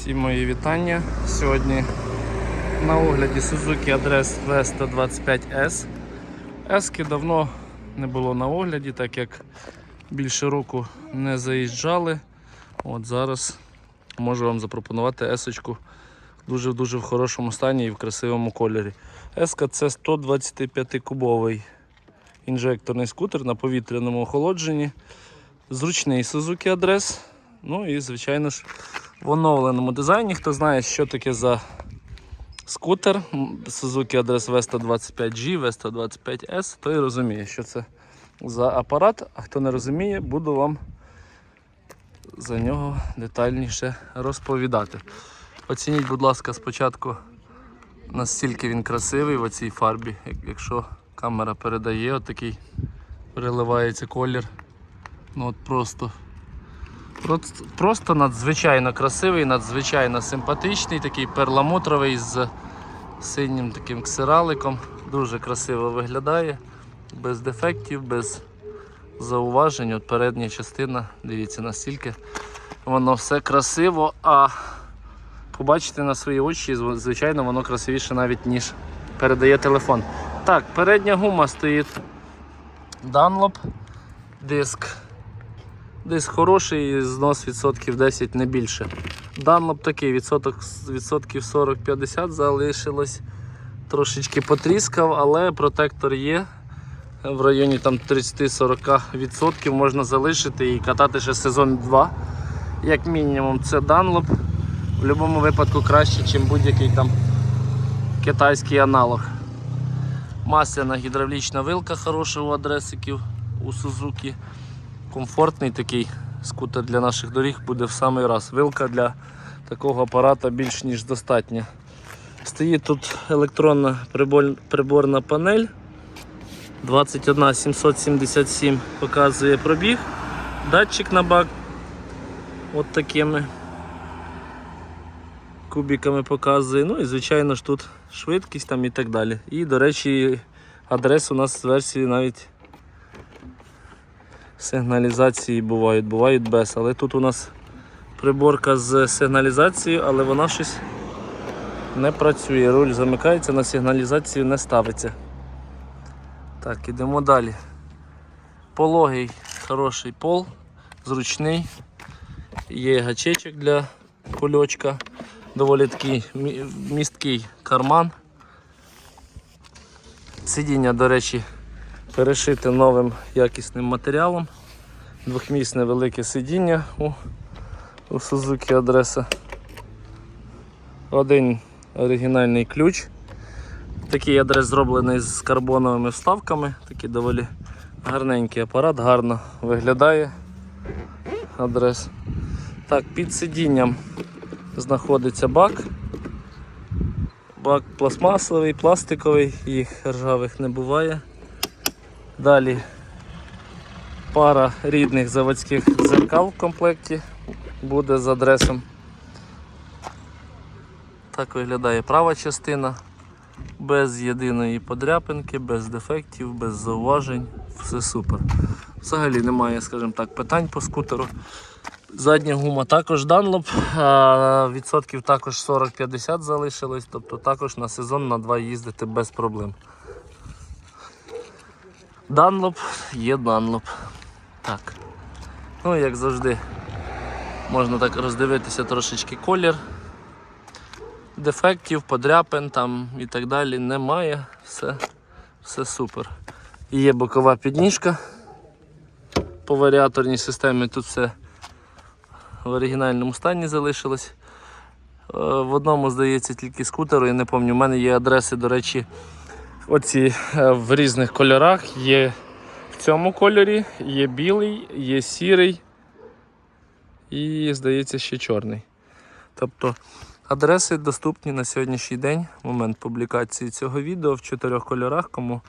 Всі мої вітання. Сьогодні на огляді Suzuki Address V125S. Ески давно не було на огляді, так як більше року не заїжджали. От зараз можу вам запропонувати есочку дуже-дуже в хорошому стані і в красивому кольорі. Еска це 125-кубовий інжекторний скутер на повітряному охолодженні. Зручний Suzuki Address. Ну і, звичайно ж, в оновленому дизайні. Хто знає, що таке за скутер Suzuki Address V125G, V125S, той розуміє, що це за апарат. А хто не розуміє, буду вам за нього детальніше розповідати. Оцініть, будь ласка, спочатку, настільки він красивий в оцій фарбі, якщо камера передає, отакий переливається колір. Ну от просто. Просто, надзвичайно красивий, надзвичайно симпатичний, такий перламутровий з синім таким ксираликом. Дуже красиво виглядає, без дефектів, без зауважень. От передня частина, дивіться, настільки воно все красиво, а побачите на свої очі, звичайно, воно красивіше навіть, ніж передає телефон. Так, передня гума стоїть Dunlop, диск. Десь хороший знос відсотків 10 не більше. Dunlop такий відсоток, відсотків 40-50 залишилось. Трошечки потріскав, але протектор є. В районі там 30-40% можна залишити і катати ще сезон 2. Як мінімум, це Dunlop. В будь-якому випадку краще, ніж будь-який там китайський аналог. Масляна гідравлічна вилка хороша у адресиків у Suzuki комфортний такий скутер для наших доріг буде в самий раз. Вилка для такого апарата більш ніж достатня. Стоїть тут електронна приборна панель. 21777 показує пробіг. Датчик на бак. От такими кубиками показує. Ну і звичайно ж тут швидкість там і так далі. І, до речі, адрес у нас з версії навіть сигналізації бувають, бувають без. Але тут у нас приборка з сигналізацією, але вона щось не працює. Руль замикається, на сигналізацію не ставиться. Так, ідемо далі. Пологий, хороший пол, зручний. Є гачечок для кульочка, доволі такий місткий карман. Сидіння, до речі, перешити новим якісним матеріалом. Двохмісне велике сидіння у, у Suzuki адреса. Один оригінальний ключ. Такий адрес зроблений з карбоновими вставками. Такий доволі гарненький апарат, гарно виглядає адрес. Так, під сидінням знаходиться бак. Бак пластмасовий, пластиковий, їх ржавих не буває. Далі пара рідних заводських дзеркал в комплекті буде з адресом. Так виглядає права частина, без єдиної подряпинки, без дефектів, без зауважень, все супер. Взагалі немає, скажімо так, питань по скутеру. Задня гума також Dunlop, відсотків також 40-50 залишилось, тобто також на сезон на два їздити без проблем. Данлоп є Данлоп. Так. Ну, як завжди, можна так роздивитися трошечки колір. Дефектів, подряпин там і так далі немає. Все, все супер. І Є бокова підніжка. По варіаторній системі тут все в оригінальному стані залишилось. Е, В одному, здається, тільки скутеру, я не пам'ятаю, у мене є адреси, до речі, Оці е, в різних кольорах. Є в цьому кольорі, є білий, є сірий і, здається, ще чорний. Тобто адреси доступні на сьогоднішній день, момент публікації цього відео в чотирьох кольорах. Кому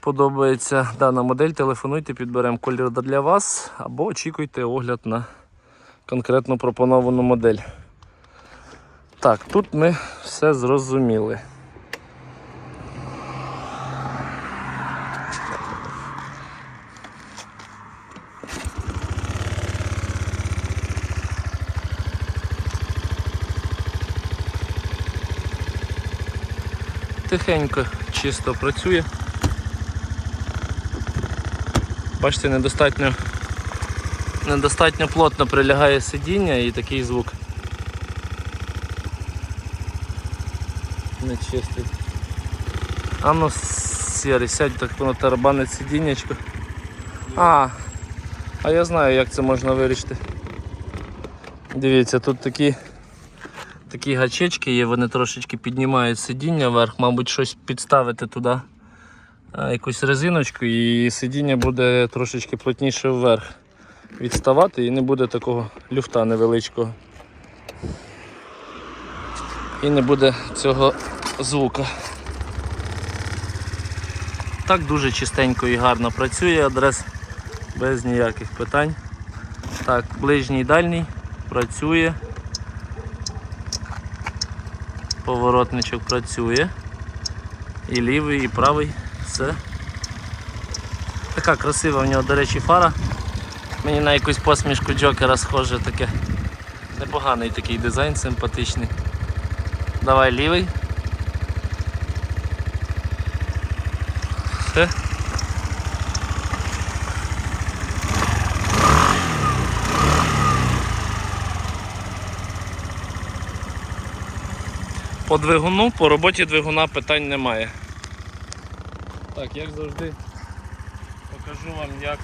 подобається дана модель, телефонуйте, підберемо колір для вас або очікуйте огляд на конкретно пропоновану модель. Так, тут ми все зрозуміли. Тихенько, чисто працює. Бачите, недостатньо, недостатньо плотно прилягає сидіння і такий звук. Не чистий. А ну сірий, сядь так воно тарабанить сидіннячко. А, а я знаю як це можна вирішити. Дивіться, тут такі, такі гачечки є, вони трошечки піднімають сидіння вверх, мабуть, щось підставити туди. Якусь резиночку і сидіння буде трошечки плотніше вверх відставати і не буде такого люфта невеличкого. І не буде цього звука. Так дуже чистенько і гарно працює адрес без ніяких питань. Так, ближній дальній працює. Поворотничок працює. І лівий, і правий. Все. Така красива в нього, до речі, фара. Мені на якусь посмішку Джокера схоже таке. Непоганий такий дизайн, симпатичний. Давай лівий. По двигуну, по роботі двигуна питань немає. Так, як завжди, покажу вам, як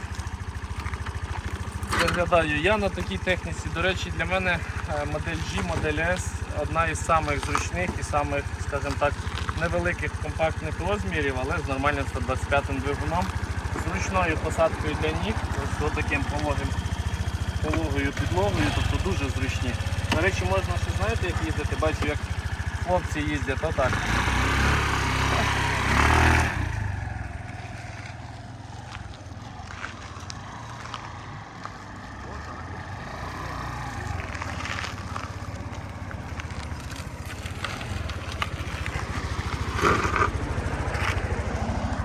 виглядаю я на такій техніці. До речі, для мене е, модель G, модель S одна із самих зручних і самих, скажімо так, невеликих компактних розмірів, але з нормальним 125 двигуном, зручною посадкою для ніг, ось таким пологим, пологою підлогою, тобто дуже зручні. До речі, можна ще знаєте, як їздити, бачу, як хлопці їздять, отак.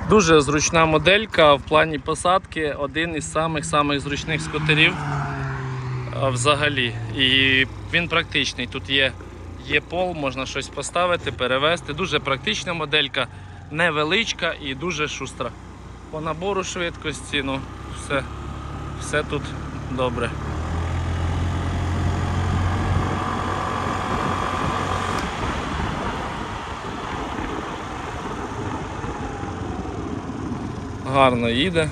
Дуже зручна моделька в плані посадки, один із самих-самих зручних скутерів взагалі. І він практичний. Тут є, є пол, можна щось поставити, перевести. Дуже практична моделька, невеличка і дуже шустра. По набору швидкості, ну, все, все тут добре. Гарно їде.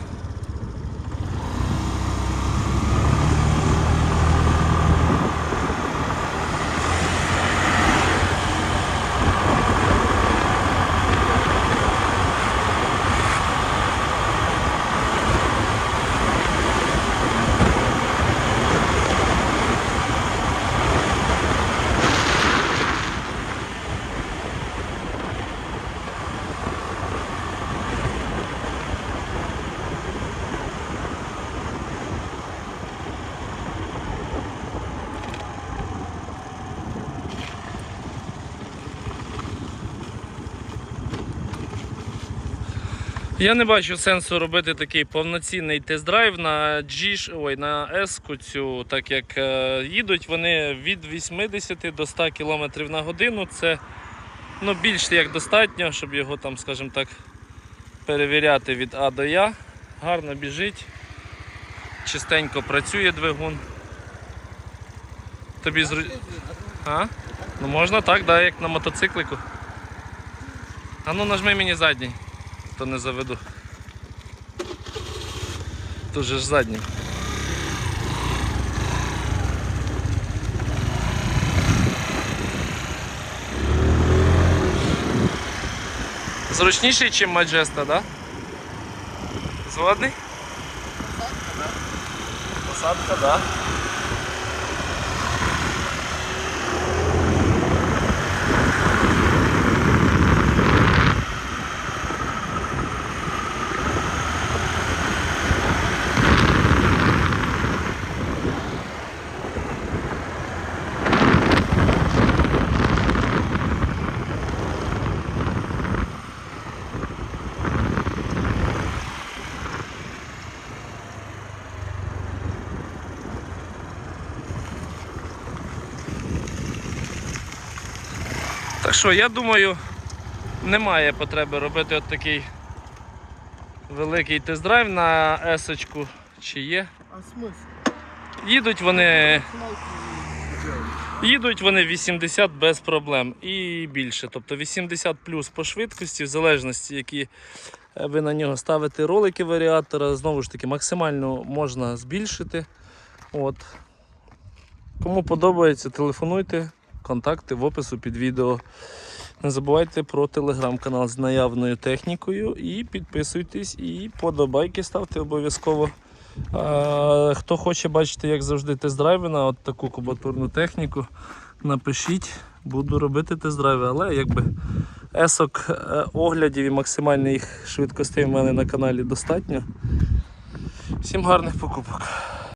Я не бачу сенсу робити такий повноцінний тест-драйв на G, ой, на S цю, так як е, їдуть вони від 80 до 100 км на годину. Це ну, більш як достатньо, щоб його там, скажімо так, перевіряти від А до Я. Гарно біжить, чистенько працює двигун. Тобі зру... А? Ну можна так, да, як на мотоциклику. А ну нажми мені задній то не заведу. Тут же ж заднім. Зручніший, ніж Маджеста, да? Згодний? Посадка, да. Так що, я думаю, немає потреби робити от такий великий тест-драйв на есочку. Чи є? А смысл? Їдуть вони. Їдуть вони 80 без проблем і більше. Тобто 80 плюс по швидкості, в залежності, які е, ви на нього ставите ролики варіатора. Знову ж таки, максимально можна збільшити. От. Кому подобається, телефонуйте, контакти в опису під відео. Не забувайте про телеграм-канал з наявною технікою і підписуйтесь, і подобайки ставте обов'язково. Хто хоче бачити, як завжди, тест-драйви на от таку кубатурну техніку, напишіть, буду робити тест-драйви. Але якби есок е, оглядів і максимальних швидкостей в мене на каналі достатньо. Всім гарних покупок.